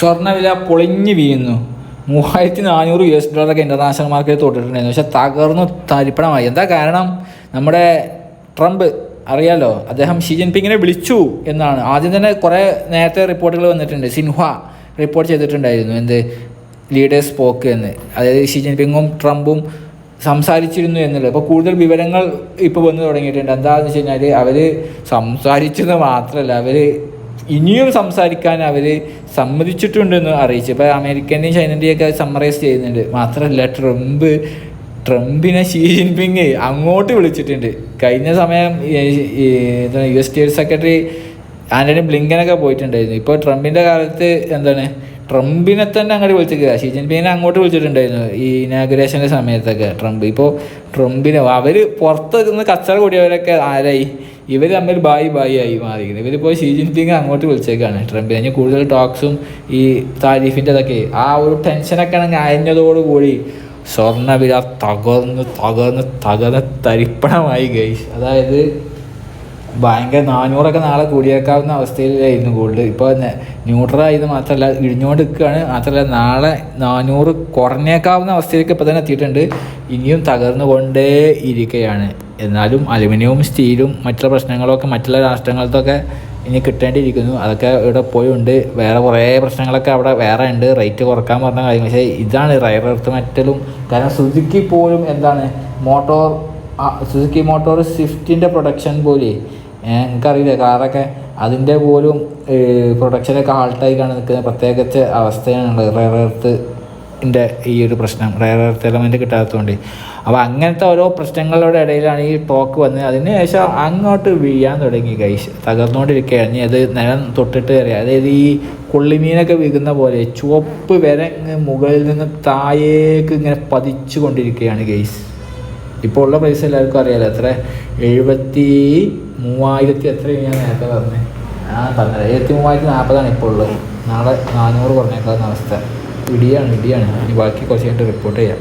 സ്വർണവില പൊളിഞ്ഞു വീഴുന്നു. മൂവായിരത്തി നാനൂറ് യു എസ് ഡോളറൊക്കെ ഇന്റർനാഷണൽ മാർക്കറ്റ് തൊട്ടിട്ടുണ്ടായിരുന്നു. പക്ഷെ തകർന്നു തരിപ്പണമായി. എന്താ കാരണം? നമ്മുടെ ട്രംപ് അറിയാലോ അദ്ദേഹം ഷി ജിൻപിങ്ങിനെ വിളിച്ചു എന്നാണ്. ആദ്യം തന്നെ കുറേ നേരത്തെ റിപ്പോർട്ടുകൾ വന്നിട്ടുണ്ട്. സിൻഹ റിപ്പോർട്ട് ചെയ്തിട്ടുണ്ടായിരുന്നു. എന്ത്? ലീഡേഴ്സ് പോക്ക് എന്ന്. അതായത് ഷി ജിൻപിങ്ങും ട്രംപും സംസാരിച്ചിരുന്നു എന്നുള്ളത്. അപ്പോൾ കൂടുതൽ വിവരങ്ങൾ ഇപ്പോൾ വന്നു തുടങ്ങിയിട്ടുണ്ട്. എന്താണെന്ന് വെച്ച് കഴിഞ്ഞാൽ അവർ സംസാരിച്ചെന്ന് മാത്രമല്ല അവർ ഇനിയും സംസാരിക്കാൻ അവർ സമ്മതിച്ചിട്ടുണ്ടെന്ന് അറിയിച്ചു. ഇപ്പോൾ അമേരിക്കന്റെയും ചൈനന്റെയും ഒക്കെ സമ്മറൈസ് ചെയ്യുന്നുണ്ട്. മാത്രമല്ല ട്രംപ് ട്രംപിനെ ഷീ ജിൻപിങ് അങ്ങോട്ട് വിളിച്ചിട്ടുണ്ട്. കഴിഞ്ഞ സമയം U S state secretary Antony ബ്ലിങ്കനൊക്കെ പോയിട്ടുണ്ടായിരുന്നു. ഇപ്പോൾ ട്രംപിന്റെ കാലത്ത് എന്താണ് ട്രംപിനെ തന്നെ അങ്ങോട്ട് വിളിച്ചിരിക്കുക. ഷീ ജിൻപിങ്ങിനെ അങ്ങോട്ട് വിളിച്ചിട്ടുണ്ടായിരുന്നു ഈ ഇനാഗുറേഷന്റെ സമയത്തൊക്കെ ട്രംപ്. ഇപ്പോൾ ട്രംപിനെ അവർ പുറത്ത് നിന്ന് കച്ചറ കൂടിയവരൊക്കെ ആരായി? ഇവർ തമ്മിൽ ബായി ബായി ആയി മാറിയിരിക്കുന്നത് ഇവരിപ്പോൾ ഷീ ജിൻപിങ് അങ്ങോട്ട് വിളിച്ചേക്കാണ് ട്രംപിനെ. ഇനി കൂടുതൽ ടോക്സും ഈ താരിഫിന്റെ ഇതൊക്കെ ആ ഒരു ടെൻഷനൊക്കെ ആണെങ്കിൽ അയഞ്ഞതോടുകൂടി സ്വർണവില തകർന്ന് തകർന്ന് തകർന്ന് തരിപ്പണമായി ഗൈസ് അതായത് ഭയങ്കര നാനൂറൊക്കെ നാളെ കൂടിയേക്കാവുന്ന അവസ്ഥയിലായിരുന്നു ഗോൾഡ് ഇപ്പോൾ ന്യൂട്രലായത് മാത്രമല്ല ഇടിഞ്ഞുകൊണ്ട് നിൽക്കുകയാണ് മാത്രമല്ല നാളെ നാനൂറ് കുറഞ്ഞേക്കാവുന്ന അവസ്ഥയിലേക്ക് ഇപ്പോൾ തന്നെ എത്തിയിട്ടുണ്ട്. ഇനിയും തകർന്നുകൊണ്ടേ ഇരിക്കുകയാണ്. എന്നാലും അലുമിനിയവും സ്റ്റീലും മറ്റുള്ള പ്രശ്നങ്ങളൊക്കെ മറ്റുള്ള രാഷ്ട്രങ്ങളത്തൊക്കെ ഇനി കിട്ടേണ്ടിയിരിക്കുന്നു. അതൊക്കെ ഇവിടെ പോയുണ്ട് വേറെ കുറേ പ്രശ്നങ്ങളൊക്കെ അവിടെ വേറെ ഉണ്ട്. റേറ്റ് കുറയ്ക്കാൻ പറഞ്ഞ കാര്യം പക്ഷേ ഇതാണ് റയർ എർത്ത് മറ്റലും. കാരണം സുസുക്കി പോലും എന്താണ് മോട്ടോർ സുസുക്കി മോട്ടോർ സ്വിഫ്റ്റിന്റെ പ്രൊഡക്ഷൻ പോലെ എനിക്കറിയില്ല കാറൊക്കെ അതിന്റെ പോലും പ്രൊഡക്ഷനൊക്കെ ഹാൾട്ടായിക്കാണ് നിൽക്കുന്ന പ്രത്യേകിച്ച് അവസ്ഥയാണുള്ളത്. റയർ എർത്തിന്റെ ഈ ഒരു പ്രശ്നം റയർ എർത്ത് എലമെന്റ് കിട്ടാത്തതുകൊണ്ട്. അപ്പോൾ അങ്ങനത്തെ ഓരോ പ്രശ്നങ്ങളുടെ ഇടയിലാണ് ഈ ടോക്ക് വന്നത്. അതിന് ശേഷം അങ്ങോട്ട് വീഴാൻ തുടങ്ങി കൈസ് തകർന്നുകൊണ്ടിരിക്കുകയാണ്. ഇനി അത് നിലം തൊട്ടിട്ട് കയറിയ അതായത് ഈ കൊള്ളിമീനൊക്കെ വീകുന്ന പോലെ ചുവപ്പ് വരെ മുകളിൽ നിന്ന് താഴേക്ക് ഇങ്ങനെ പതിച്ചു കൊണ്ടിരിക്കുകയാണ് ഗൈസ് ഇപ്പോൾ ഉള്ള പ്രൈസ് എല്ലാവർക്കും അറിയാലോ. എത്ര? എഴുപത്തി മൂവായിരത്തി എത്ര ഞാൻ നേരത്തെ പറഞ്ഞത് ആ പറഞ്ഞത്. എഴുപത്തി മൂവായിരത്തി നാൽപ്പതാണ് ഇപ്പോൾ ഉള്ളത് നാളെ നാനൂറ് കുറഞ്ഞേക്കാവുന്ന അവസ്ഥ. ഇടിയാണ് ഇടിയാണ്. ഇനി ബാക്കി കുറച്ച് കഴിഞ്ഞിട്ട് റിപ്പോർട്ട് ചെയ്യാം.